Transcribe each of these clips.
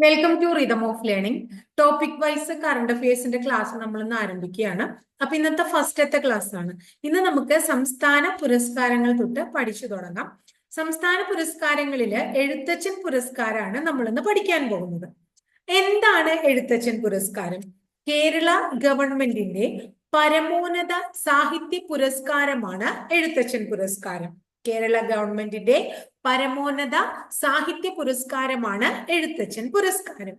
Welcome to rhythm of learning topic wise current അഫയേഴ്സിന്റെ class നമ്മൾ ഇന്ന് ആരംഭിക്കുകയാണ്. അപ്പൊ ഇന്നത്തെ ഫസ്റ്റത്തെ ക്ലാസ് ആണ്. ഇന്ന് നമുക്ക് സംസ്ഥാന പുരസ്കാരങ്ങൾ തൊട്ട് പഠിച്ചു തുടങ്ങാം. സംസ്ഥാന പുരസ്കാരങ്ങളിൽ എഴുത്തച്ഛൻ പുരസ്കാരമാണ് നമ്മൾ ഇന്ന് പഠിക്കാൻ പോകുന്നത്. എന്താണ് എഴുത്തച്ഛൻ പുരസ്കാരം? കേരള ഗവൺമെന്റിന്റെ പരമോന്നത സാഹിത്യ പുരസ്കാരമാണ് എഴുത്തച്ഛൻ പുരസ്കാരം. കേരള ഗവൺമെന്റിന്റെ പരമോന്നത സാഹിത്യ പുരസ്കാരമാണ് എഴുത്തച്ഛൻ പുരസ്കാരം.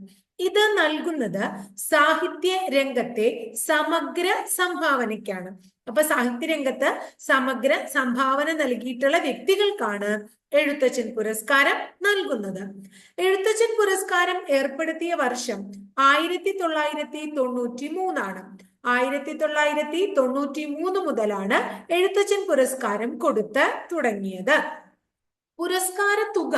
ഇത് നൽകുന്നത് സാഹിത്യ രംഗത്തെ സമഗ്ര സംഭാവനയ്ക്കാണ്. അപ്പൊ സാഹിത്യ രംഗത്ത് സമഗ്ര സംഭാവന നൽകിയിട്ടുള്ള വ്യക്തികൾക്കാണ് എഴുത്തച്ഛൻ പുരസ്കാരം നൽകുന്നത്. എഴുത്തച്ഛൻ പുരസ്കാരം ഏർപ്പെടുത്തിയ വർഷം ആയിരത്തി തൊള്ളായിരത്തി തൊണ്ണൂറ്റി മൂന്നാണ് ആയിരത്തി തൊള്ളായിരത്തി തൊണ്ണൂറ്റി മൂന്ന് മുതലാണ് എഴുത്തച്ഛൻ പുരസ്കാരം കൊടുത്ത് തുടങ്ങിയത്. പുരസ്കാര തുക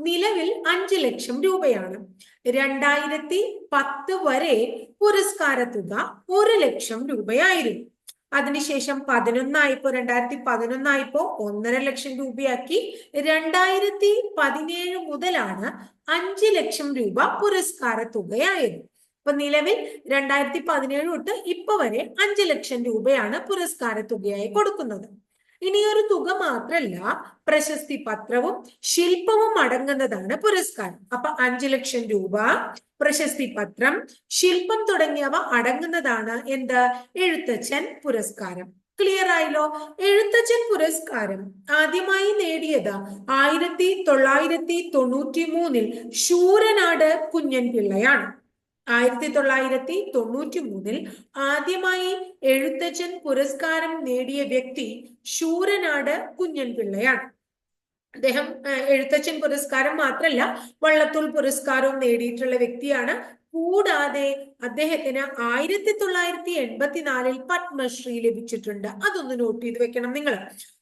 നിലവിൽ അഞ്ച് ലക്ഷം രൂപയാണ്. രണ്ടായിരത്തി പത്ത് വരെ പുരസ്കാര തുക ഒരു ലക്ഷം രൂപയായിരുന്നു. അതിനുശേഷം പതിനൊന്നായപ്പോ രണ്ടായിരത്തി പതിനൊന്നായപ്പോ ഒന്നര ലക്ഷം രൂപയാക്കി. രണ്ടായിരത്തി പതിനേഴ് മുതലാണ് അഞ്ച് ലക്ഷം രൂപ പുരസ്കാര തുകയായത്. അപ്പൊ നിലവിൽ രണ്ടായിരത്തി പതിനേഴ് തൊട്ട് ഇപ്പൊ വരെ അഞ്ച് ലക്ഷം രൂപയാണ് പുരസ്കാര തുകയായി കൊടുക്കുന്നത്. ഇനി ഒരു തുക മാത്രല്ല പ്രശസ്തി പത്രവും ശില്പവും അടങ്ങുന്നതാണ് പുരസ്കാരം. അപ്പൊ അഞ്ചു ലക്ഷം രൂപ പ്രശസ്തി പത്രം ശില്പം തുടങ്ങിയവ അടങ്ങുന്നതാണ് എന്ത്? എഴുത്തച്ഛൻ പുരസ്കാരം. ക്ലിയർ ആയല്ലോ? എഴുത്തച്ഛൻ പുരസ്കാരം ആദ്യമായി നേടിയത് ആയിരത്തി തൊള്ളായിരത്തി തൊണ്ണൂറ്റി മൂന്നിൽ ശൂരനാട് കുഞ്ഞൻ പിള്ളയാണ് ആയിരത്തി തൊള്ളായിരത്തി തൊണ്ണൂറ്റി മൂന്നിൽ ആദ്യമായി എഴുത്തച്ഛൻ പുരസ്കാരം നേടിയ വ്യക്തി ശൂരനാട് കുഞ്ഞൻ പിള്ളയാണ് അദ്ദേഹം എഴുത്തച്ഛൻ പുരസ്കാരം മാത്രമല്ല വള്ളത്തോൾ പുരസ്കാരവും നേടിയിട്ടുള്ള വ്യക്തിയാണ്. കൂടാതെ അദ്ദേഹത്തിന് ആയിരത്തി തൊള്ളായിരത്തി എൺപത്തിനാലിൽ പത്മശ്രീ ലഭിച്ചിട്ടുണ്ട്. അതൊന്ന് നോട്ട് ചെയ്ത് വെക്കണം നിങ്ങൾ.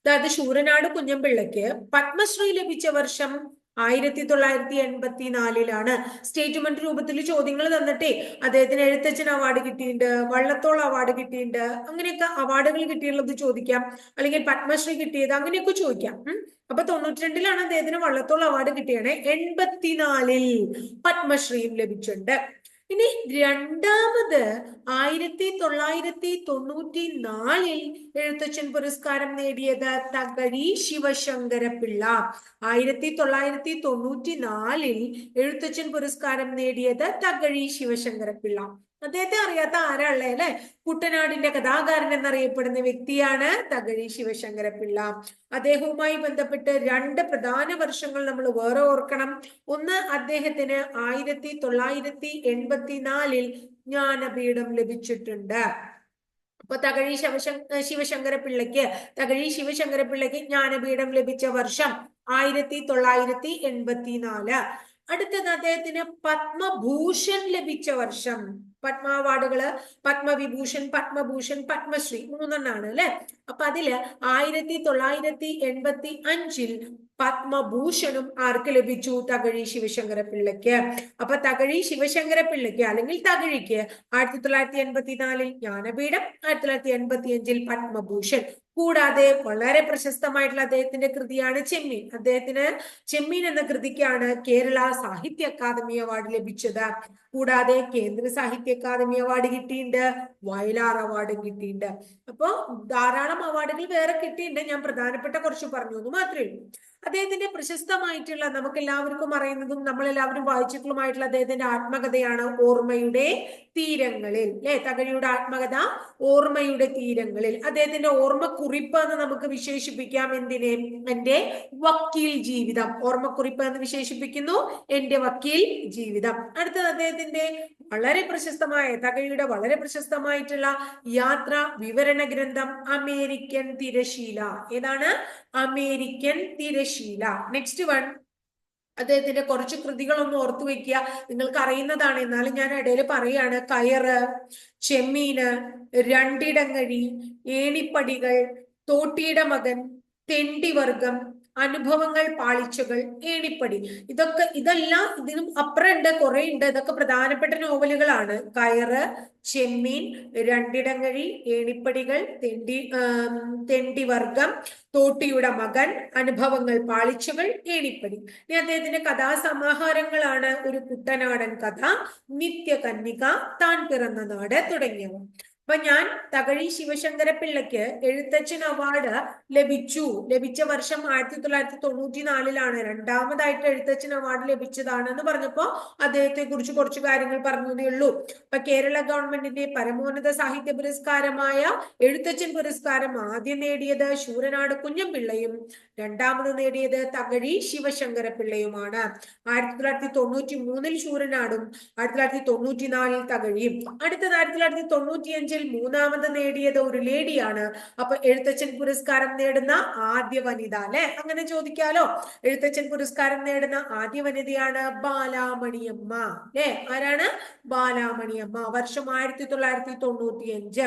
അതായത് ശൂരനാട് കുഞ്ഞമ്പിള്ളയ്ക്ക് പത്മശ്രീ ലഭിച്ച വർഷം ആയിരത്തി തൊള്ളായിരത്തി എൺപത്തി നാലിലാണ് സ്റ്റേറ്റ്മെന്റ് രൂപത്തിൽ ചോദ്യങ്ങൾ തന്നിട്ടേ അദ്ദേഹത്തിന് എഴുത്തച്ഛൻ അവാർഡ് കിട്ടിയിട്ടുണ്ട് വള്ളത്തോൾ അവാർഡ് കിട്ടിയിട്ടുണ്ട് അങ്ങനെയൊക്കെ അവാർഡുകൾ കിട്ടിയുള്ളത് ചോദിക്കാം. അല്ലെങ്കിൽ പത്മശ്രീ കിട്ടിയത് അങ്ങനെയൊക്കെ ചോദിക്കാം. അപ്പൊ തൊണ്ണൂറ്റിരണ്ടിലാണ് അദ്ദേഹത്തിന് വള്ളത്തോൾ അവാർഡ് കിട്ടിയത് എൺപത്തിനാലിൽ പത്മശ്രീയും ലഭിച്ചിട്ടുണ്ട്. ഇനി രണ്ടാമത് ആയിരത്തി തൊള്ളായിരത്തി തൊണ്ണൂറ്റി നാലിൽ എഴുത്തച്ഛൻ പുരസ്കാരം നേടിയത് തകഴി ശിവശങ്കര പിള്ള ആയിരത്തി തൊള്ളായിരത്തി തൊണ്ണൂറ്റി നാലിൽ എഴുത്തച്ഛൻ പുരസ്കാരം നേടിയത് തകഴി ശിവശങ്കര പിള്ള അദ്ദേഹത്തെ അറിയാത്ത ആരാളെ അല്ലെ? കുട്ടനാടിന്റെ കഥാകാരൻ എന്നറിയപ്പെടുന്ന വ്യക്തിയാണ് തകഴി ശിവശങ്കര പിള്ള അദ്ദേഹവുമായി ബന്ധപ്പെട്ട് രണ്ട് പ്രധാന വർഷങ്ങൾ നമ്മൾ വേറെ ഓർക്കണം. ഒന്ന് അദ്ദേഹത്തിന് ആയിരത്തി തൊള്ളായിരത്തി എൺപത്തിനാലിൽ ജ്ഞാനപീഠം ലഭിച്ചിട്ടുണ്ട്. അപ്പൊ തകഴി ശിവശങ്ക ശിവശങ്കര പിള്ളയ്ക്ക് തകഴി ശിവശങ്കര പിള്ളയ്ക്ക് ജ്ഞാനപീഠം ലഭിച്ച വർഷം ആയിരത്തി തൊള്ളായിരത്തി എൺപത്തിനാല്. അടുത്തത് അദ്ദേഹത്തിന് പത്മഭൂഷൺ ലഭിച്ച വർഷം പത്മ അവാർഡുകൾ പത്മവിഭൂഷൺ പത്മഭൂഷൺ പത്മശ്രീ മൂന്നെണ്ണാണ് അല്ലെ? അപ്പൊ അതിൽ ആയിരത്തി തൊള്ളായിരത്തി എൺപത്തി അഞ്ചിൽ പത്മഭൂഷണും ആർക്ക് ലഭിച്ചു? തകഴി ശിവശങ്കര പിള്ളയ്ക്ക് അപ്പൊ തകഴി ശിവശങ്കര പിള്ളയ്ക്ക് അല്ലെങ്കിൽ തകഴിക്ക് ആയിരത്തി തൊള്ളായിരത്തി എൺപത്തിനാലിൽ ജ്ഞാനപീഠം ആയിരത്തി തൊള്ളായിരത്തി എൺപത്തി അഞ്ചിൽ പത്മഭൂഷൺ. കൂടാതെ വളരെ പ്രശസ്തമായിട്ടുള്ള അദ്ദേഹത്തിന്റെ കൃതിയാണ് ചെമ്മീൻ. അദ്ദേഹത്തിന് ചെമ്മീൻ എന്ന കൃതിക്കാണ് കേരള സാഹിത്യ അക്കാദമി അവാർഡ് ലഭിച്ചത്. കൂടാതെ കേന്ദ്ര സാഹിത്യ അക്കാദമി അവാർഡ് കിട്ടിയിട്ടുണ്ട് വയലാർ അവാർഡും കിട്ടിയിട്ടുണ്ട്. അപ്പോൾ ധാരാളം അവാർഡുകൾ വേറെ കിട്ടിയിട്ടുണ്ട്. ഞാൻ പ്രധാനപ്പെട്ട കുറച്ച് പറഞ്ഞു എന്ന് മാത്രമേ ഉള്ളൂ. അദ്ദേഹത്തിന്റെ പ്രശസ്തമായിട്ടുള്ള നമുക്ക് എല്ലാവർക്കും അറിയുന്നതും നമ്മൾ എല്ലാവരും വായിച്ചിട്ടുള്ളതുമായിട്ടുള്ള അദ്ദേഹത്തിന്റെ ആത്മകഥയാണ് ഓർമ്മയുടെ തീരങ്ങളിൽ അല്ലെ? തകഴിയുടെ ആത്മകഥ ഓർമ്മയുടെ തീരങ്ങളിൽ. അദ്ദേഹത്തിന്റെ ഓർമ്മക്കുറിപ്പ് എന്ന് നമുക്ക് വിശേഷിപ്പിക്കാം എന്തിനെ? എന്റെ വക്കീൽ ജീവിതം. ഓർമ്മക്കുറിപ്പ് എന്ന് വിശേഷിപ്പിക്കുന്നു എന്റെ വക്കീൽ ജീവിതം. അടുത്തത് അദ്ദേഹത്തിന്റെ വളരെ പ്രശസ്തമായ തകഴിയുടെ വളരെ പ്രശസ്തമായിട്ടുള്ള യാത്ര വിവരണ ഗ്രന്ഥം അമേരിക്കൻ തിരശീല. ഏതാണ്? അമേരിക്കൻ തിരശീല. നെക്സ്റ്റ് വൺ അദ്ദേഹത്തിന്റെ കുറച്ച് കൃതികളൊന്നും ഓർത്തു വെക്കുക. നിങ്ങൾക്ക് അറിയുന്നതാണ്. എന്നാലും ഞാൻ ഇടയിൽ പറയാണ് കയറ് ചെമ്മീന് രണ്ടിടങ്ങഴി ഏണിപ്പടികൾ തോട്ടിയുടെ മകൻ തെണ്ടിവർഗം അനുഭവങ്ങൾ പാളിച്ചകൾ ഏണിപ്പടി. ഇതൊക്കെ ഇതെല്ലാം ഇതിനും അപ്പുറമുണ്ട് കുറെ ഉണ്ട് ഇതൊക്കെ പ്രധാനപ്പെട്ട നോവലുകളാണ്. കയറ് ചെമ്മീൻ രണ്ടിടങ്ങഴി ഏണിപ്പടികൾ തെണ്ടി തെണ്ടി തെണ്ടിവർഗം തോട്ടിയുടെ മകൻ അനുഭവങ്ങൾ പാളിച്ചകൾ ഏണിപ്പടി. ഇനി അദ്ദേഹത്തിന്റെ കഥാസമാഹാരങ്ങളാണ് ഒരു കുട്ടനാടൻ കഥ നിത്യകന്യക താൻ പിറന്ന നാട് തുടങ്ങിയവ. അപ്പൊ ഞാൻ തകഴി ശിവശങ്കര പിള്ളക്ക് എഴുത്തച്ഛൻ അവാർഡ് ലഭിച്ചു. ലഭിച്ച വർഷം ആയിരത്തി തൊള്ളായിരത്തി തൊണ്ണൂറ്റി നാലിലാണ് രണ്ടാമതായിട്ട് എഴുത്തച്ഛൻ അവാർഡ് ലഭിച്ചതാണ് എന്ന് പറഞ്ഞപ്പോ അദ്ദേഹത്തെ കുറിച്ച് കുറച്ച് കാര്യങ്ങൾ പറഞ്ഞതേ ഉള്ളൂ. അപ്പൊ കേരള ഗവൺമെന്റിന്റെ പരമോന്നത സാഹിത്യ പുരസ്കാരമായ എഴുത്തച്ഛൻ പുരസ്കാരം ആദ്യം നേടിയത് ശൂരനാട് കുഞ്ഞംപിള്ളയും രണ്ടാമത് നേടിയത് തകഴി ശിവശങ്കര പിള്ളയുമാണ് ആയിരത്തി തൊള്ളായിരത്തി തൊണ്ണൂറ്റി മൂന്നിൽ ശൂരനാടും ആയിരത്തി തൊള്ളായിരത്തി തൊണ്ണൂറ്റി നാലിൽ തകഴിയും. അടുത്തത് ആയിരത്തി തൊള്ളായിരത്തി തൊണ്ണൂറ്റിയഞ്ചിൽ മൂന്നാമത് നേടിയത് ഒരു ലേഡിയാണ്. അപ്പൊ എഴുത്തച്ഛൻ പുരസ്കാരം നേടുന്ന ആദ്യ വനിത അല്ലെ? അങ്ങനെ ചോദിക്കാലോ. എഴുത്തച്ഛൻ പുരസ്കാരം നേടുന്ന ആദ്യ വനിതയാണ് ബാലാമണിയമ്മ അല്ലെ? ആരാണ്? ബാലാമണിയമ്മ. വർഷം ആയിരത്തി തൊള്ളായിരത്തി തൊണ്ണൂറ്റി അഞ്ച്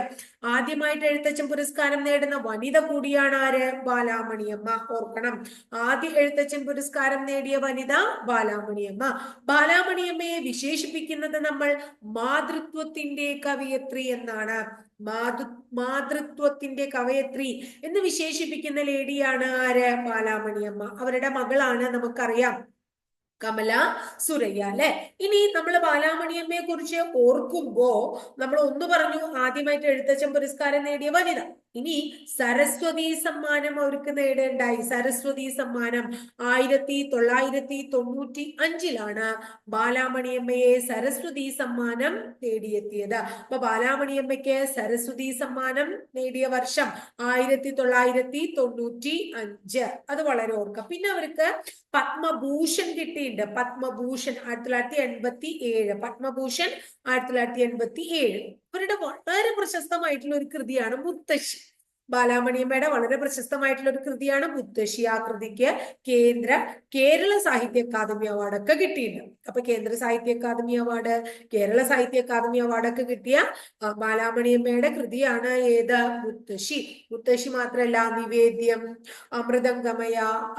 ആദ്യമായിട്ട് എഴുത്തച്ഛൻ പുരസ്കാരം നേടുന്ന വനിത കൂടിയാണ് ആര്? ബാലാമണിയമ്മ. ഓർക്കണം. ആദ്യ എഴുത്തച്ഛൻ പുരസ്കാരം നേടിയ വനിത ബാലാമണിയമ്മ. ബാലാമണിയമ്മയെ വിശേഷിപ്പിക്കുന്നത് നമ്മൾ മാതൃത്വത്തിന്റെ കവിയത്രി എന്നാണ്. മാതൃ മാതൃത്വത്തിന്റെ കവയത്രി എന്ന് വിശേഷിപ്പിക്കുന്ന ലേഡിയാണ് ആര്? ബാലാമണിയമ്മ അവരുടെ മകളാണ് നമുക്കറിയാം. കമല സുരയ്യ അല്ലെ? ഇനി നമ്മൾ ബാലാമണിയമ്മയെ കുറിച്ച് ഓർക്കുമ്പോ നമ്മൾ ഒന്ന് പറഞ്ഞു. ആദ്യമായിട്ട് എഴുത്തച്ഛൻ പുരസ്കാരം നേടിയ വനിത. ഇനി സരസ്വതി സമ്മാനം അവർക്ക് നേടേണ്ടായി. സരസ്വതി സമ്മാനം ആയിരത്തി തൊള്ളായിരത്തി തൊണ്ണൂറ്റി അഞ്ചിലാണ് ബാലാമണിയമ്മയെ സരസ്വതി സമ്മാനം നേടിയെത്തിയത്. അപ്പൊ ബാലാമണിയമ്മയ്ക്ക് സരസ്വതി സമ്മാനം നേടിയ വർഷം ആയിരത്തി തൊള്ളായിരത്തി തൊണ്ണൂറ്റി അഞ്ച്. അത് വളരെ ഓർക്കുക പിന്നെ അവർക്ക് പത്മഭൂഷൺ കിട്ടിയിട്ടുണ്ട്. പത്മഭൂഷൺ ആയിരത്തി തൊള്ളായിരത്തി എൺപത്തി ഏഴ്. പത്മഭൂഷൺ ആയിരത്തി തൊള്ളായിരത്തി എൺപത്തി ഏഴ്. അവരുടെ വളരെ പ്രശസ്തമായിട്ടുള്ള ഒരു കൃതിയാണ് മുത്തശ്ശി. ബാലാമണിയമ്മയുടെ വളരെ പ്രശസ്തമായിട്ടുള്ള ഒരു കൃതിയാണ് മുത്തശ്ശി. ആ കൃതിക്ക് കേന്ദ്ര കേരള സാഹിത്യ അക്കാദമി അവാർഡൊക്കെ കിട്ടിയിട്ടുണ്ട്. അപ്പൊ കേന്ദ്ര സാഹിത്യ അക്കാദമി അവാർഡ് കേരള സാഹിത്യ അക്കാദമി അവാർഡൊക്കെ കിട്ടിയ ബാലാമണിയമ്മയുടെ കൃതിയാണ് ഏത്? മുത്തശ്ശി. മുത്തശ്ശി മാത്രല്ല നിവേദ്യം അമൃതംഗമയ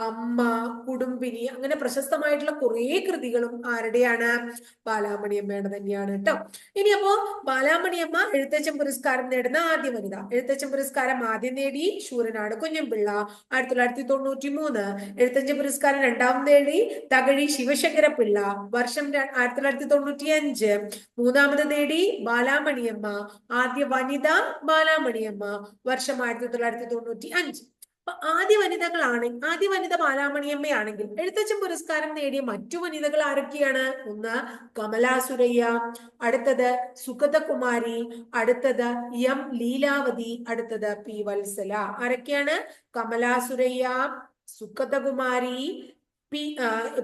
അമ്മ കുടുംബിനി അങ്ങനെ പ്രശസ്തമായിട്ടുള്ള കുറേ കൃതികളും ആരുടെയാണ്? ബാലാമണിയമ്മയുടെ തന്നെയാണ് കേട്ടോ ഇനി അപ്പോ ബാലാമണിയമ്മ എഴുത്തച്ഛൻ പുരസ്കാരം നേടുന്ന ആദ്യ വനിത. എഴുത്തച്ഛൻ പുരസ്കാരം ആദ്യം നേടി ശൂരനാട് കുഞ്ഞമ്പിള്ള. ആയിരത്തി തൊള്ളായിരത്തി തൊണ്ണൂറ്റി മൂന്ന് എഴുത്തച്ഛൻ പുരസ്കാരം രണ്ടാമത് നേടി തകഴി ശിവശങ്കര പിള്ള വർഷം ആയിരത്തി തൊള്ളായിരത്തി തൊണ്ണൂറ്റി അഞ്ച് മൂന്നാമത് നേടി ബാലാമണിയമ്മ ആദ്യ വനിത ബാലാമണിയമ്മ വർഷം ആയിരത്തി തൊള്ളായിരത്തി തൊണ്ണൂറ്റി അഞ്ച് അപ്പൊ ആദ്യ വനിതകളാണ് ആദ്യ വനിത ബാലാമണിയമ്മയാണെങ്കിൽ എഴുത്തച്ഛൻ പുരസ്കാരം നേടിയ മറ്റു വനിതകൾ ആരൊക്കെയാണ്? ഒന്ന് കമലാ സുരയ്യ അടുത്തത് സുഗതകുമാരി അടുത്തത് എം ലീലാവതി അടുത്തത് പി വത്സല. ആരൊക്കെയാണ്? Kamala Surayya Sugathakumari P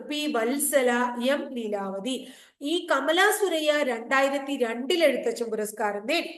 P Vatsala M Leelavathi. ഈ കമലാ സുരയ്യ രണ്ടായിരത്തി രണ്ടിൽ എഴുത്തച്ഛൻ പുരസ്കാരം നേടി.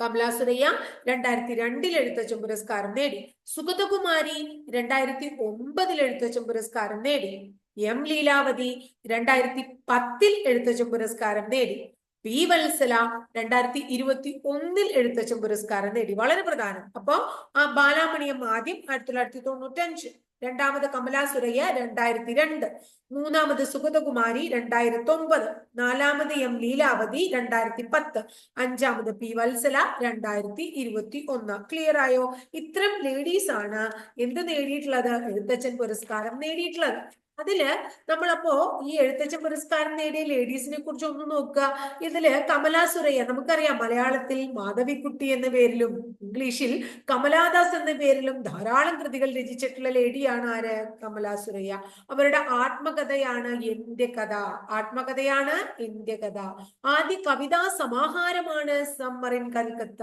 കമലാ സുരയ്യ രണ്ടായിരത്തി രണ്ടിൽ എഴുത്തച്ഛൻ പുരസ്കാരം നേടി. സുഗതകുമാരി രണ്ടായിരത്തി ഒമ്പതിൽ എഴുത്തച്ഛൻ പുരസ്കാരം നേടി. എം ലീലാവതി രണ്ടായിരത്തി പത്തിൽ എഴുത്തച്ഛൻ പുരസ്കാരം നേടി. പി വത്സല രണ്ടായിരത്തി ഇരുപത്തി ഒന്നിൽ എഴുത്തച്ഛൻ പുരസ്കാരം നേടി. വളരെ പ്രധാനം. അപ്പോ ആ ബാലാമണിയം ആദ്യം ആയിരത്തി തൊള്ളായിരത്തി തൊണ്ണൂറ്റി അഞ്ച് രണ്ടാമത് കമലാ സുരയ്യ രണ്ടായിരത്തി രണ്ട് മൂന്നാമത് സുഗതകുമാരി രണ്ടായിരത്തി ഒമ്പത് നാലാമത് എം ലീലാവതി രണ്ടായിരത്തി പത്ത് അഞ്ചാമത് പി വത്സല രണ്ടായിരത്തി ഇരുപത്തി ഒന്ന് ക്ലിയർ ആയോ? ഇത്തരം ലേഡീസ് ആണ് എന്ത് നേടിയിട്ടുള്ളത്? എഴുത്തച്ഛൻ പുരസ്കാരം നേടിയിട്ടുള്ളത്. അതിൽ നമ്മളപ്പോ ഈ എഴുത്തച്ഛൻ പുരസ്കാരം നേടിയ ലേഡീസിനെ കുറിച്ച് ഒന്ന് നോക്കുക. ഇതിൽ കമലാ സുരയ്യ നമുക്കറിയാം മലയാളത്തിൽ മാധവിക്കുട്ടി എന്ന പേരിലും ഇംഗ്ലീഷിൽ കമലാദാസ് എന്ന പേരിലും ധാരാളം കൃതികൾ രചിച്ചിട്ടുള്ള ലേഡിയാണ് ആര്? കമലാ സുരയ്യ. അവരുടെ ആത്മകഥയാണ് എന്റെ കഥ. ആത്മകഥയാണ് എന്റെ കഥ. ആദ്യ കവിതാ സമാഹാരമാണ് സമ്മറിൻ കൽക്കത്ത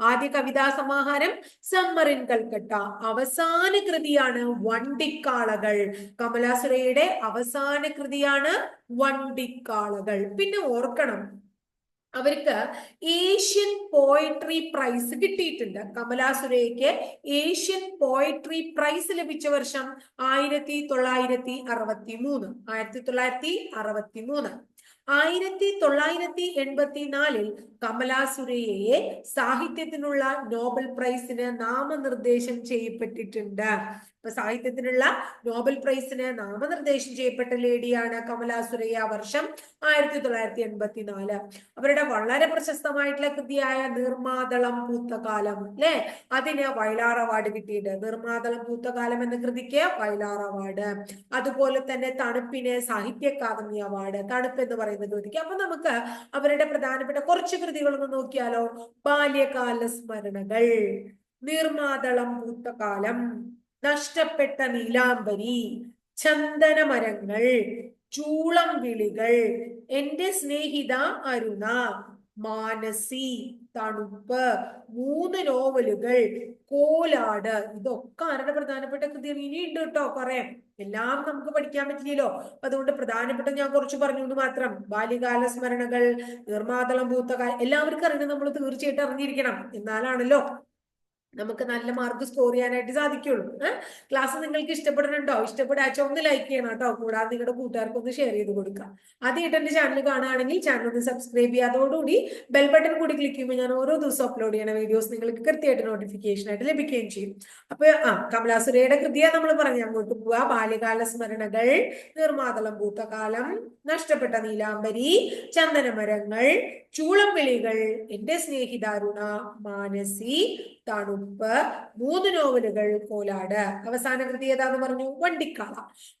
ആദ്യ കവിതാ സമാഹാരം സമ്മറിൻ കൽക്കട്ട. അവസാന കൃതിയാണ് വണ്ടിക്കാളകൾ. കമലാസുരയുടെ അവസാന കൃതിയാണ് വണ്ടിക്കാളകൾ. പിന്നെ ഓർക്കണം അവർക്ക് ഏഷ്യൻ പോയട്രി പ്രൈസ് കിട്ടിയിട്ടുണ്ട്. കമലാസുരയ്ക്ക് ഏഷ്യൻ പോയട്രി പ്രൈസ് ലഭിച്ച വർഷം ആയിരത്തി തൊള്ളായിരത്തി അറുപത്തി മൂന്ന് ആയിരത്തി തൊള്ളായിരത്തി അറുപത്തി മൂന്ന് ആയിരത്തി തൊള്ളായിരത്തി എൺപത്തി നാലിൽ കമലാസുരയെ സാഹിത്യത്തിനുള്ള നോബൽ പ്രൈസിന് നാമനിർദ്ദേശം ചെയ്യപ്പെട്ടിട്ടുണ്ട്. ഇപ്പൊ സാഹിത്യത്തിനുള്ള നോബൽ പ്രൈസിന് നാമനിർദ്ദേശം ചെയ്യപ്പെട്ട ലേഡിയാണ് കമല സുരയ്യ വർഷം ആയിരത്തി തൊള്ളായിരത്തി എൺപത്തി നാല് അവരുടെ വളരെ പ്രശസ്തമായിട്ടുള്ള കൃതിയായ നിർമാതളം പൂത്തകാലം അല്ലെ? അതിന് വയലാർ അവാർഡ് കിട്ടിയിട്ടുണ്ട്. നിർമാതളം പൂത്തകാലം എന്ന കൃതിക്ക് വയലാർ അവാർഡ്. അതുപോലെ തന്നെ തണുപ്പിന് സാഹിത്യ അക്കാദമി അവാർഡ് തണുപ്പ് എന്ന് പറയുന്ന കൃതിക്ക്. അപ്പൊ നമുക്ക് അവരുടെ പ്രധാനപ്പെട്ട കുറച്ച് കൃതികളൊന്ന് നോക്കിയാലോ. ബാല്യകാല സ്മരണകൾ നിർമാതളം പൂത്തകാലം. നഷ്ടപ്പെട്ട നീലാംബരി ചന്ദനമരങ്ങൾ ചൂളം വിളികൾ എന്റെ സ്നേഹിത അരുണ മാനസി തണുപ്പ് മൂന്ന് നോവലുകൾ കോലാട് ഇതൊക്കെ ആരുടെ പ്രധാനപ്പെട്ട കൃതികൾ? ഇനിയുണ്ട് കേട്ടോ കുറെ. എല്ലാം നമുക്ക് പഠിക്കാൻ പറ്റില്ലല്ലോ. അതുകൊണ്ട് പ്രധാനപ്പെട്ട ഞാൻ കുറച്ച് പറഞ്ഞു എന്ന് മാത്രം. ബാല്യകാല സ്മരണകൾ നിർമാതളം പൂത്തകാല എല്ലാവർക്കും അറിയുന്നത് നമ്മൾ തീർച്ചയായിട്ടും അറിഞ്ഞിരിക്കണം. എന്നാലാണല്ലോ. നമുക്ക് നല്ല മാർക്ക് സ്കോർ ചെയ്യാനായിട്ട് സാധിക്കുള്ളൂ. ക്ലാസ് നിങ്ങൾക്ക് ഇഷ്ടപ്പെടുന്നുണ്ടോ? ഇഷ്ടപ്പെടാച്ച ഒന്ന് ലൈക്ക് ചെയ്യണം കേട്ടോ. കൂടാതെ നിങ്ങളുടെ കൂട്ടുകാർക്ക് ഒന്ന് ഷെയർ ചെയ്ത് കൊടുക്കുക ആദ്യമായിട്ട് എന്റെ ചാനൽ കാണുകയാണെങ്കിൽ ചാനൽ ഒന്ന് സബ്സ്ക്രൈബ് ചെയ്യാതോടുകൂടി ബെൽ ബട്ടൺ കൂടി ക്ലിക്ക് ചെയ്യുമ്പോൾ ഞാൻ ഓരോ ദിവസം അപ്ലോഡ് ചെയ്യുന്ന വീഡിയോസ് നിങ്ങൾക്ക് കൃത്യമായിട്ട് നോട്ടിഫിക്കേഷൻ ആയിട്ട് ലഭിക്കുകയും ചെയ്യും. അപ്പൊ ആ കമലാസുരയുടെ കൃതിയ നമ്മൾ പറഞ്ഞു അങ്ങോട്ട് പോവാ. ബാല്യകാല സ്മരണകൾ നിർമാതളം പൂത്തകാലം നഷ്ടപ്പെട്ട നീലാംബരി ചന്ദനമരങ്ങൾ ചൂളം വിളികൾ എന്റെ സ്നേഹിതാരുണ മാനസി തണുപ്പ് മൂന്ന് നോവലുകൾ കോലാട് അവസാന കൃതി ഏതാന്ന് പറഞ്ഞു? വണ്ടിക്കാള.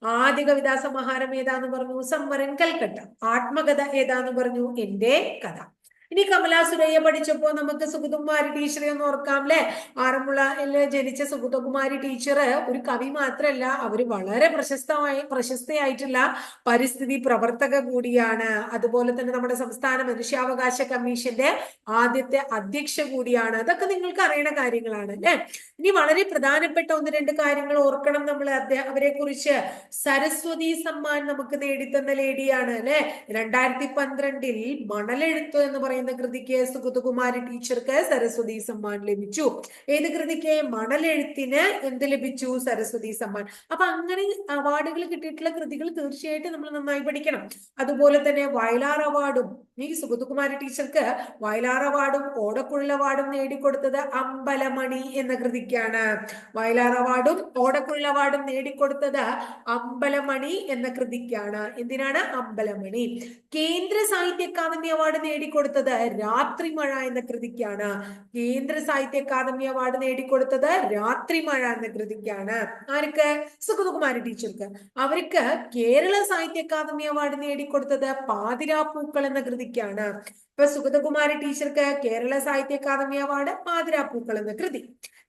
ആദ്യ കവിതാ സമാഹാരം ഏതാന്ന് പറഞ്ഞു? സമ്മരൻ കൽക്കട്ട. ആത്മകഥ ഏതാന്ന് പറഞ്ഞു? എന്റെ കഥ. ഇനി കമലാ സുരയ്യ പഠിച്ചപ്പോ നമുക്ക് സുഗതകുമാരി ടീച്ചറെ ഒന്ന് ഓർക്കാം അല്ലെ ആറന്മുളയിൽ ജനിച്ച സുഗതകുമാരി ടീച്ചർ ഒരു കവി മാത്രല്ല അവർ വളരെ പ്രശസ്തമായി പ്രശസ്തയായിട്ടുള്ള പരിസ്ഥിതി പ്രവർത്തക കൂടിയാണ്. അതുപോലെ തന്നെ നമ്മുടെ സംസ്ഥാന മനുഷ്യാവകാശ കമ്മീഷന്റെ ആദ്യത്തെ അധ്യക്ഷ കൂടിയാണ്. അതൊക്കെ നിങ്ങൾക്ക് അറിയണ കാര്യങ്ങളാണ് അല്ലെ ഇനി വളരെ പ്രധാനപ്പെട്ട ഒന്ന് രണ്ട് കാര്യങ്ങൾ ഓർക്കണം നമ്മൾ അവരെ കുറിച്ച് സരസ്വതി സമ്മാൻ നമുക്ക് നേടിത്തന്ന ലേഡിയാണ് അല്ലെ രണ്ടായിരത്തി പന്ത്രണ്ടിൽ മണലെഴുത്ത് എന്ന് പറയുന്ന കൃതിക്ക് സുഗതകുമാരി ടീച്ചർക്ക് സരസ്വതി സമ്മാൻ ലഭിച്ചു. ഏത് കൃതിക്ക്? മണലെഴുത്തിന് എന്ത് ലഭിച്ചു? സരസ്വതി സമ്മാൻ. അപ്പൊ അങ്ങനെ അവാർഡുകൾ കിട്ടിയിട്ടുള്ള കൃതികൾ തീർച്ചയായിട്ടും നമ്മൾ നന്നായി പഠിക്കണം. അതുപോലെ തന്നെ വയലാർ അവാർഡും ഈ സുഗതകുമാരി ടീച്ചർക്ക് വയലാർ അവാർഡും ഓടക്കുഴൽ അവാർഡും നേടിക്കൊടുത്തത് അമ്പലമണി എന്ന കൃതിക്കാണ്. വയലാർ അവാർഡും ഓടക്കുഴൽ അവാർഡും നേടിക്കൊടുത്തത് അമ്പലമണി എന്ന കൃതിക്കാണ്. എന്തിനാണ്? അമ്പലമണി. കേന്ദ്ര സാഹിത്യ അക്കാദമി അവാർഡ് നേടിക്കൊടുത്തത് രാത്രിമഴ എന്ന കൃതിക്കാണ്. കേന്ദ്ര സാഹിത്യ അക്കാദമി അവാർഡ് നേടിക്കൊടുത്തത് രാത്രി മഴ എന്ന കൃതിക്കാണ്. ആർക്ക്? സുഗതകുമാരി ടീച്ചർക്ക്. അവർക്ക് കേരള സാഹിത്യ അക്കാദമി അവാർഡ് നേടിക്കൊടുത്തത് പാതിരാപ്പൂക്കൾ എന്ന കൃതിക്കാണ്. ഇപ്പൊ സുഗതകുമാരി ടീച്ചർക്ക് കേരള സാഹിത്യ അക്കാദമി അവാർഡ് പാതിരാപ്പൂക്കൾ എന്ന കൃതി.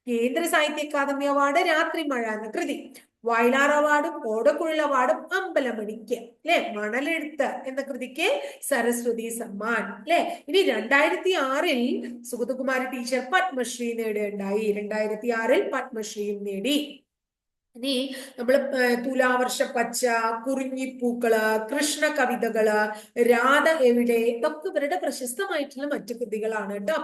കേന്ദ്ര സാഹിത്യ അക്കാദമി അവാർഡ് രാത്രി മഴ എന്ന കൃതി. വയലാർ അവാർഡും ഓടക്കുഴൽ അവാർഡും അമ്പലമണിക്ക് അല്ലെ? മണലെഴുത്ത് എന്ന കൃതിക്ക് സരസ്വതി സമ്മാൻ അല്ലെ? ഇനി രണ്ടായിരത്തി ആറിൽ സുഗതകുമാരി ടീച്ചർ പത്മശ്രീ നേടുകയുണ്ടായി രണ്ടായിരത്തി ആറിൽ പത്മശ്രീയും നേടി. ഇനി നമ്മൾ തുലാവർഷ പച്ച കുറിഞ്ഞിപ്പൂക്കൾ കൃഷ്ണ കവിതകൾ രാധ എവിടെ ഇതൊക്കെ ഇവരുടെ പ്രശസ്തമായിട്ടുള്ള മറ്റു കൃതികളാണ് കേട്ടോ.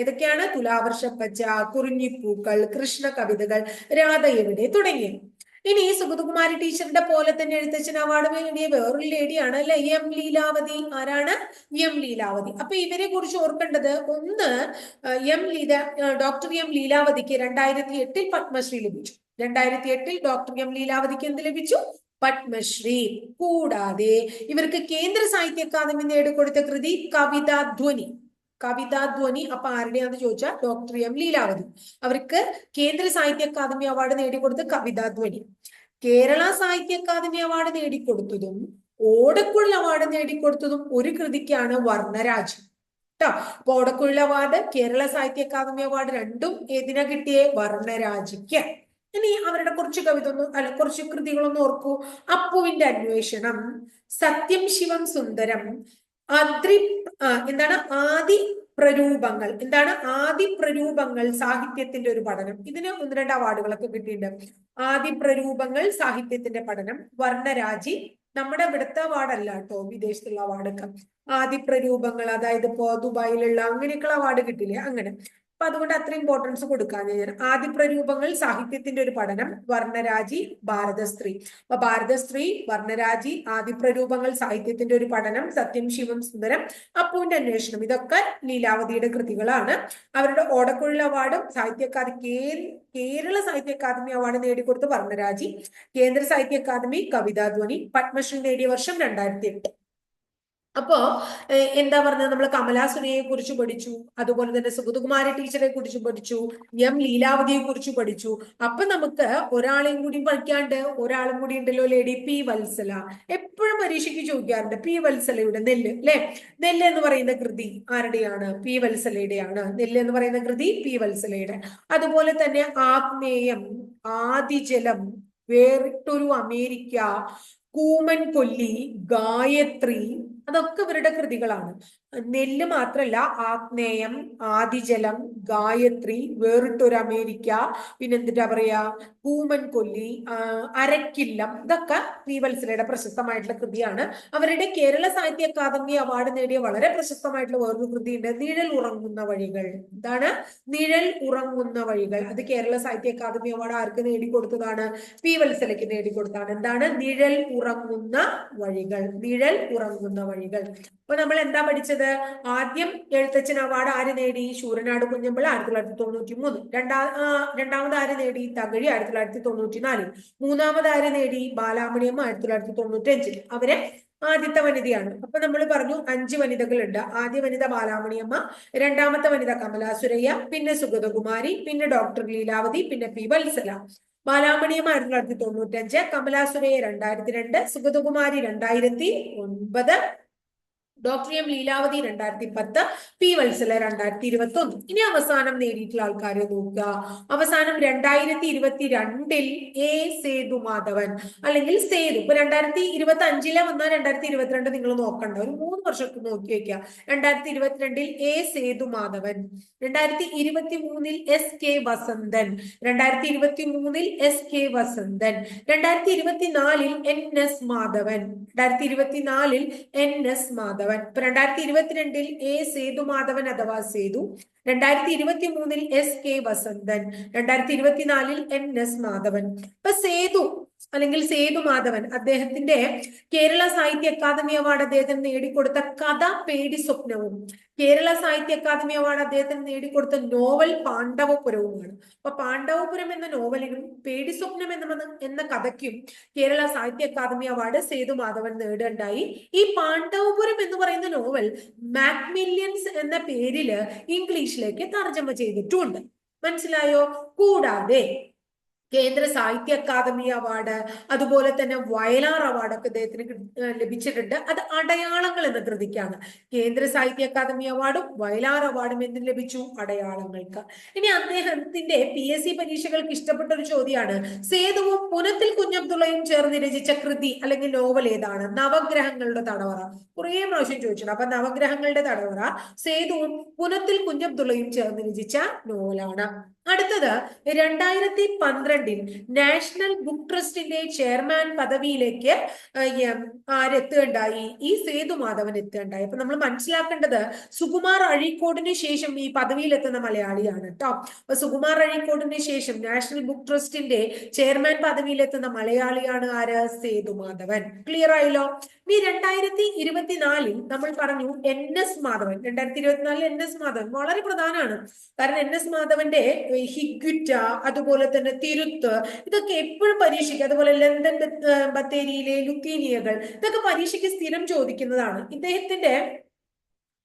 ഏതൊക്കെയാണ്? തുലാവർഷ പച്ച കുറിഞ്ഞിപ്പൂക്കൾ കൃഷ്ണ കവിതകൾ രാധ എവിടെ തുടങ്ങിയത്? ഇനി ഈ സുഗതകുമാരി ടീച്ചറിന്റെ പോലെ തന്നെ എഴുത്തച്ഛൻ അവാർഡ് നേടിയ വേറൊരു ലേഡിയാണ് അല്ലെ? എം ലീലാവതി. ആരാണ്? എം ലീലാവതി. അപ്പൊ ഇവരെ കുറിച്ച് ഓർക്കേണ്ടത് ഒന്ന് എം ലീല ഡോക്ടർ എം ലീലാവതിക്ക് രണ്ടായിരത്തി എട്ടിൽ പത്മശ്രീ ലഭിച്ചു. രണ്ടായിരത്തി എട്ടിൽ ഡോക്ടർ എം ലീലാവതിക്ക് എന്ത് ലഭിച്ചു? പത്മശ്രീ. കൂടാതെ ഇവർക്ക് കേന്ദ്ര സാഹിത്യ അക്കാദമി നേടിക്കൊടുത്ത കൃതി കവിതാധ്വനി കവിതാധ്വനി അപ്പൊ ആരുടെയാന്ന് ചോദിച്ചാൽ ഡോക്ടർ എം ലീലാവതി. അവർക്ക് കേന്ദ്ര സാഹിത്യ അക്കാദമി അവാർഡ് നേടിക്കൊടുത്ത കവിതാധ്വനി കേരള സാഹിത്യ അക്കാദമി അവാർഡ് നേടിക്കൊടുത്തതും ഓടക്കുഴൽ അവാർഡ് നേടിക്കൊടുത്തതും ഒരു കൃതിക്കാണ് വർണരാജ്. കേട്ടോ അപ്പൊ ഓടക്കുഴൽ അവാർഡ് കേരള സാഹിത്യ അക്കാദമി അവാർഡ് രണ്ടും ഏതിനാ കിട്ടിയേ? വർണരാജിക്ക്. ഇനി അവരുടെ കുറച്ച് കവിത ഒന്ന് അല്ല കുറച്ച് കൃതികളൊന്ന് ഓർക്കൂ. അപ്പുവിന്റെ അന്വേഷണം സത്യം ശിവം സുന്ദരം അദ്രി എന്താണ് ആദി പ്രരൂപങ്ങൾ. എന്താണ് ആദി പ്രരൂപങ്ങൾ സാഹിത്യത്തിന്റെ ഒരു പഠനം. ഇതിന് ഒന്ന് രണ്ട് അവാർഡുകളൊക്കെ കിട്ടിയിട്ടുണ്ട്. ആദി പ്രരൂപങ്ങൾ സാഹിത്യത്തിന്റെ പഠനം. വർണരാജി നമ്മുടെ ഇവിടുത്തെ അവാർഡല്ല കേട്ടോ വിദേശത്തുള്ള അവാർഡൊക്കെ. ആദി പ്രരൂപങ്ങൾ അതായത് ഇപ്പോ ദുബായിലുള്ള അങ്ങനെയൊക്കെയുള്ള അവാർഡ് കിട്ടില്ലേ? അങ്ങനെ. അപ്പൊ അതുകൊണ്ട് അത്ര ഇമ്പോർട്ടൻസ് കൊടുക്കാൻ ഞാൻ ആദിപ്രരൂപങ്ങൾ സാഹിത്യത്തിന്റെ ഒരു പഠനം വർണരാജി ഭാരതസ്ത്രീ. അപ്പൊ ഭാരതസ്ത്രീ വർണരാജി ആദിപ്രരൂപങ്ങൾ സാഹിത്യത്തിന്റെ ഒരു പഠനം സത്യം ശിവം സുന്ദരം അപ്പുവിന്റെ അന്വേഷണം. ഇതൊക്കെ ലീലാവതിയുടെ കൃതികളാണ്. അവരുടെ ഓടക്കുഴൽ അവാർഡും സാഹിത്യ അക്കാദമി കേരള സാഹിത്യ അക്കാദമി അവാർഡ് നേടിക്കൊടുത്ത വർണരാജി കേന്ദ്ര സാഹിത്യ അക്കാദമി കവിതാധ്വനി പത്മശ്രീ നേടിയ വർഷം രണ്ടായിരത്തി എട്ട് അപ്പോ എന്താ പറഞ്ഞത്? നമ്മൾ കമലാസുനിയെ കുറിച്ച് പഠിച്ചു അതുപോലെ തന്നെ സുഗതകുമാരി ടീച്ചറെ കുറിച്ച് പഠിച്ചു എം ലീലാവതിയെ കുറിച്ച് പഠിച്ചു. അപ്പൊ നമുക്ക് ഒരാളെയും കൂടി പഠിക്കാണ്ട് ഒരാളും കൂടി ഉണ്ടല്ലോ ലേഡി പി വത്സല. എപ്പോഴും പരീക്ഷയ്ക്ക് ചോദിക്കാറുണ്ട് പി വത്സലയുടെ നെല്ല് അല്ലെ നെല്ല് എന്ന് പറയുന്ന കൃതി ആരുടെയാണ്? പി വത്സലയുടെയാണ്. നെല്ല് എന്ന് പറയുന്ന കൃതി പി വത്സലയുടെ. അതുപോലെ തന്നെ ആഗ്നേയം ആദിജലം വേറിട്ടൊരു അമേരിക്ക കൂമൻ കൊല്ലി ഗായത്രി അതൊക്കെ ഇവരുടെ കൃതികളാണ്. നെല്ല് മാത്രല്ല ആഗ്നേയം ആദിജലം ഗായത്രി വേറിട്ടൊരു അമേരിക്ക പിന്നെന്തിട്ടാ പറയാ? പൂമൻ കൊല്ലി അരക്കില്ലം ഇതൊക്കെ പി വത്സലയുടെ പ്രശസ്തമായിട്ടുള്ള കൃതിയാണ്. അവരുടെ കേരള സാഹിത്യ അക്കാദമി അവാർഡ് നേടിയ വളരെ പ്രശസ്തമായിട്ടുള്ള വേറൊരു കൃതിയുണ്ട് നിഴൽ ഉറങ്ങുന്ന വഴികൾ. എന്താണ് നിഴൽ ഉറങ്ങുന്ന വഴികൾ. അത് കേരള സാഹിത്യ അക്കാദമി അവാർഡ് ആർക്ക് നേടിക്കൊടുത്തതാണ്? പി വത്സലയ്ക്ക് നേടിക്കൊടുത്താണ് എന്താണ്? നിഴൽ ഉറങ്ങുന്ന വഴികൾ. നിഴൽ ഉറങ്ങുന്ന വഴികൾ. അപ്പൊ നമ്മൾ എന്താ പഠിച്ചത്? ആദ്യം എഴുത്തച്ഛൻ അവാർഡ് ആര് നേടി? ശൂരനാട് കുഞ്ഞമ്പിള ആയിരത്തി തൊള്ളായിരത്തി തൊണ്ണൂറ്റി മൂന്ന് രണ്ടാ രണ്ടാമത് ആര് നേടി? തകഴി ആയിരത്തി തൊള്ളായിരത്തി തൊണ്ണൂറ്റി നാലിൽ മൂന്നാമത് ആര് നേടി? ബാലാമണിയമ്മ ആയിരത്തി തൊള്ളായിരത്തി തൊണ്ണൂറ്റി അഞ്ചിൽ അവരെ ആദ്യത്തെ വനിതയാണ്. അപ്പൊ നമ്മൾ പറഞ്ഞു അഞ്ച് വനിതകളുണ്ട്. ആദ്യ വനിത ബാലാമണിയമ്മ രണ്ടാമത്തെ വനിത കമലാസുരയ്യ പിന്നെ സുഗതകുമാരി പിന്നെ ഡോക്ടർ ലീലാവതി പിന്നെ പി വത്സല. ബാലാമണിയമ്മ ആയിരത്തി തൊള്ളായിരത്തി തൊണ്ണൂറ്റി അഞ്ച് കമലാസുരയ്യ രണ്ടായിരത്തി രണ്ട് സുഗതകുമാരി രണ്ടായിരത്തി ഒൻപത് ഡോക്ടർ എം ലീലാവതി രണ്ടായിരത്തി പത്ത് പി വത്സല രണ്ടായിരത്തി ഇരുപത്തി ഒന്ന് ഇനി അവസാനം നേടിയിട്ടുള്ള ആൾക്കാരെ നോക്കുക. അവസാനം രണ്ടായിരത്തി ഇരുപത്തി രണ്ടിൽ എ. സേതു മാധവൻ അല്ലെങ്കിൽ സേതു. ഇപ്പൊ രണ്ടായിരത്തി ഇരുപത്തി അഞ്ചിലെ വന്നാൽ രണ്ടായിരത്തി ഇരുപത്തിരണ്ട് നിങ്ങൾ നോക്കണ്ട. ഒരു മൂന്ന് വർഷത്തിൽ നോക്കി വെക്കുക. രണ്ടായിരത്തി ഇരുപത്തിരണ്ടിൽ എ. സേതു മാധവൻ രണ്ടായിരത്തി ഇരുപത്തി മൂന്നിൽ എസ്. കെ. വസന്തൻ രണ്ടായിരത്തി ഇരുപത്തി മൂന്നിൽ എസ്. കെ. വസന്തൻ രണ്ടായിരത്തി ഇരുപത്തിനാലിൽ എൻ. എസ്. മാധവൻ രണ്ടായിരത്തി ഇരുപത്തിനാലിൽ എൻ. എസ്. മാധവൻ. ഇപ്പൊ രണ്ടായിരത്തി ഇരുപത്തിരണ്ടിൽ എ സേതു മാധവൻ അഥവാ സേതു രണ്ടായിരത്തി ഇരുപത്തി മൂന്നിൽ എസ് കെ വസന്തൻ രണ്ടായിരത്തി ഇരുപത്തിനാലിൽ എൻ എസ് മാധവൻ. ഇപ്പൊ സേതു അല്ലെങ്കിൽ സേതു മാധവൻ അദ്ദേഹത്തിന്റെ കേരള സാഹിത്യ അക്കാദമി അവാർഡ് അദ്ദേഹത്തിന് നേടിക്കൊടുത്ത കഥ പേടി സ്വപ്നവും. കേരള സാഹിത്യ അക്കാദമി അവാർഡ് അദ്ദേഹത്തിന് നേടിക്കൊടുത്ത നോവൽ പാണ്ഡവപുരവുമാണ്. അപ്പൊ പാണ്ഡവപുരം എന്ന നോവലിനും പേടി സ്വപ്നം എന്ന എന്ന കഥയ്ക്കും കേരള സാഹിത്യ അക്കാദമി അവാർഡ് സേതു മാധവൻ നേടുകയുണ്ടായി ഈ പാണ്ഡവപുരം എന്ന് പറയുന്ന നോവൽ മാക്മില്യൻസ് എന്ന പേരിൽ ഇംഗ്ലീഷിലേക്ക് തർജമ ചെയ്തിട്ടുണ്ട്. മനസ്സിലായോ? കൂടാതെ കേന്ദ്ര സാഹിത്യ അക്കാദമി അവാർഡ് അതുപോലെ തന്നെ വയലാർ അവാർഡൊക്കെ അദ്ദേഹത്തിന് ലഭിച്ചിട്ടുണ്ട്. അത് അടയാളങ്ങൾ എന്ന കൃതിക്കാണ്. കേന്ദ്ര സാഹിത്യ അക്കാദമി അവാർഡും വയലാർ അവാർഡും എന്തിന് ലഭിച്ചു അടയാളങ്ങൾക്ക്. ഇനി അദ്ദേഹത്തിന്റെ പി എസ് സി പരീക്ഷകൾക്ക് ഇഷ്ടപ്പെട്ട ഒരു ചോദ്യമാണ്. സേതുവും പുനത്തിൽ കുഞ്ഞബ്ദുള്ളയും ചേർന്ന് രചിച്ച കൃതി അല്ലെങ്കിൽ നോവൽ ഏതാണ്? നവഗ്രഹങ്ങളുടെ തടവറ. കുറേ പ്രാവശ്യം ചോദിച്ചിട്ടുണ്ട്. അപ്പൊ നവഗ്രഹങ്ങളുടെ തടവറ. സേതുവും പുനത്തിൽ കുഞ്ഞബ്ദുള്ളയും ചേർന്ന് രചിച്ച നോവലാണ്. അടുത്തത് രണ്ടായിരത്തി പന്ത്രണ്ടിൽ നാഷണൽ ബുക്ക് ട്രസ്റ്റിന്റെ ചെയർമാൻ പദവിയിലേക്ക് ആരെത്തുകയുണ്ടായി ഈ സേതു മാധവൻ എത്തുകയുണ്ടായി. അപ്പൊ നമ്മൾ മനസ്സിലാക്കേണ്ടത് സുകുമാർ അഴീക്കോടിന് ശേഷം ഈ പദവിയിലെത്തുന്ന മലയാളിയാണ് കേട്ടോ അപ്പൊ സുകുമാർ അഴീക്കോടിന് ശേഷം നാഷണൽ ബുക്ക് ട്രസ്റ്റിന്റെ ചെയർമാൻ പദവിയിലെത്തുന്ന മലയാളിയാണ് ആര്? സേതു മാധവൻ. ക്ലിയർ ആയല്ലോ? ഇനി രണ്ടായിരത്തി ഇരുപത്തിനാലിൽ നമ്മൾ പറഞ്ഞു എൻ എസ് മാധവൻ. രണ്ടായിരത്തി ഇരുപത്തിനാലിൽ എൻ എസ് മാധവൻ വളരെ പ്രധാനമാണ് കാരണം എൻ എസ് മാധവന്റെ ഹിഗ്വിറ്റ അതുപോലെ തന്നെ തിരുത്ത് ഇതൊക്കെ എപ്പോഴും പരീക്ഷയ്ക്ക് അതുപോലെ ലണ്ടൻ ബത്തേരിയിലെ ലുത്തീനിയകൾ ഇതൊക്കെ പരീക്ഷയ്ക്ക് സ്ഥിരം ചോദിക്കുന്നതാണ്. ഇദ്ദേഹത്തിന്റെ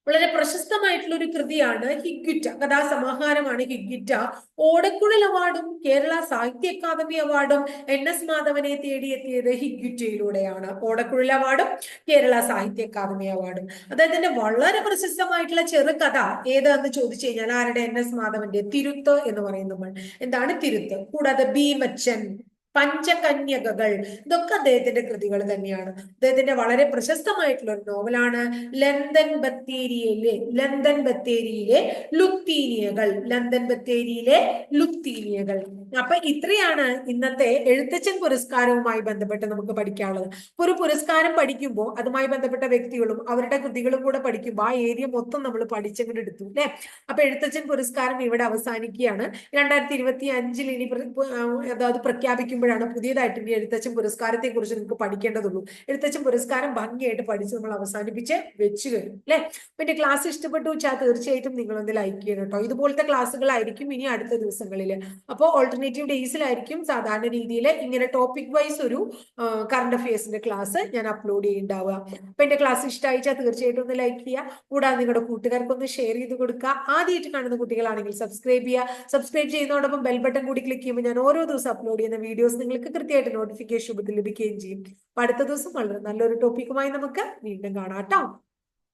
വളരെ പ്രശസ്തമായിട്ടുള്ള ഒരു കൃതിയാണ് ഹിഗ്വിറ്റ കഥാസമാഹാരമാണ് ഹിഗ്വിറ്റ ഓടക്കുഴൽ അവാർഡും കേരള സാഹിത്യ അക്കാദമി അവാർഡും എൻ എസ് മാധവനെ തേടിയെത്തിയത് ഹിഗ്വിറ്റയിലൂടെയാണ് ഓടക്കുഴൽ അവാർഡും കേരള സാഹിത്യ അക്കാദമി അവാർഡും. അദ്ദേഹത്തിന്റെ വളരെ പ്രശസ്തമായിട്ടുള്ള ചെറുകഥ ഏതാന്ന് ചോദിച്ചു കഴിഞ്ഞാൽ ആരുടെ? എൻ എസ് മാധവന്റെ തിരുത്ത് എന്ന് പറയുന്ന എന്താണ് തിരുത്ത്? കൂടാതെ ഭീമച്ചൻ പഞ്ചകന്യകകൾ. ഇതൊക്കെ അദ്ദേഹത്തിന്റെ കൃതികൾ തന്നെയാണ്. അദ്ദേഹത്തിന്റെ വളരെ പ്രശസ്തമായിട്ടുള്ള ഒരു നോവലാണ് ലണ്ടൻ ബത്തേരിയിലെ ലണ്ടൻ ബത്തേരിയിലെ ലുത്തീനിയകൾ ലണ്ടൻ ബത്തേരിയിലെ ലുത്തീനിയകൾ അപ്പൊ ഇത്രയാണ് ഇന്നത്തെ എഴുത്തച്ഛൻ പുരസ്കാരവുമായി ബന്ധപ്പെട്ട് നമുക്ക് പഠിക്കാനുള്ളത്. ഒരു പുരസ്കാരം പഠിക്കുമ്പോൾ അതുമായി ബന്ധപ്പെട്ട വ്യക്തികളും അവരുടെ കൃതികളും കൂടെ പഠിക്കുമ്പോൾ ആ ഏരിയ മൊത്തം നമ്മൾ പഠിച്ചങ്ങോട്ട് എടുത്തു അല്ലെ? അപ്പൊ എഴുത്തച്ഛൻ പുരസ്കാരം ഇവിടെ അവസാനിക്കുകയാണ്. രണ്ടായിരത്തി ഇരുപത്തി അഞ്ചിൽ ഇനി അതായത് പ്രഖ്യാപിക്കുമ്പോഴാണ് പുതിയതായിട്ട് ഇനി എഴുത്തച്ഛൻ പുരസ്കാരത്തെ കുറിച്ച് നിങ്ങൾക്ക് പഠിക്കേണ്ടതുള്ളൂ. എഴുത്തച്ഛൻ പുരസ്കാരം ഭംഗിയായിട്ട് പഠിച്ച് നമ്മൾ അവസാനിപ്പിച്ച് വെച്ചു കഴിഞ്ഞു അല്ലെ? പിന്നെ ക്ലാസ് ഇഷ്ടപ്പെട്ടു വെച്ചാൽ തീർച്ചയായിട്ടും നിങ്ങളൊന്ന് ലൈക്ക് ചെയ്യണം കേട്ടോ. ഇതുപോലത്തെ ക്ലാസ്സുകളായിരിക്കും ഇനി അടുത്ത ദിവസങ്ങളിൽ. അപ്പോൾ ഓൾട്ടർനേറ്റീവ് ഡേയ്സിലായിരിക്കും സാധാരണ രീതിയിൽ ഇങ്ങനെ ടോപ്പിക് വൈസ് ഒരു കറണ്ട് അഫയേഴ്സിന്റെ ക്ലാസ് ഞാൻ അപ്ലോഡ് ചെയ്യുന്നുണ്ടാവുക അപ്പൊ എന്റെ ക്ലാസ് ഇഷ്ടമായിച്ചാൽ തീർച്ചയായിട്ടും ഒന്ന് ലൈക്ക് ചെയ്യുക കൂടാതെ നിങ്ങളുടെ കൂട്ടുകാർക്കൊന്ന് ഷെയർ ചെയ്ത് കൊടുക്കുക ആദ്യമായിട്ട് കാണുന്ന കുട്ടികളാണെങ്കിൽ സബ്സ്ക്രൈബ് ചെയ്യുക സബ്സ്ക്രൈബ് ചെയ്യുന്നതോടൊപ്പം ബെൽ ബട്ടൺ കൂടി ക്ലിക്ക് ചെയ്യുമ്പോൾ ഞാൻ ഓരോ ദിവസം അപ്ലോഡ് ചെയ്യുന്ന വീഡിയോസ് നിങ്ങൾക്ക് കൃത്യമായിട്ട് നോട്ടിഫിക്കേഷൻ രൂപത്തിൽ ലഭിക്കുകയും ചെയ്യും. അപ്പൊ അടുത്ത ദിവസം വളരെ നല്ലൊരു ടോപ്പിക്കുമായി നമുക്ക് വീണ്ടും കാണാം കേട്ടോ.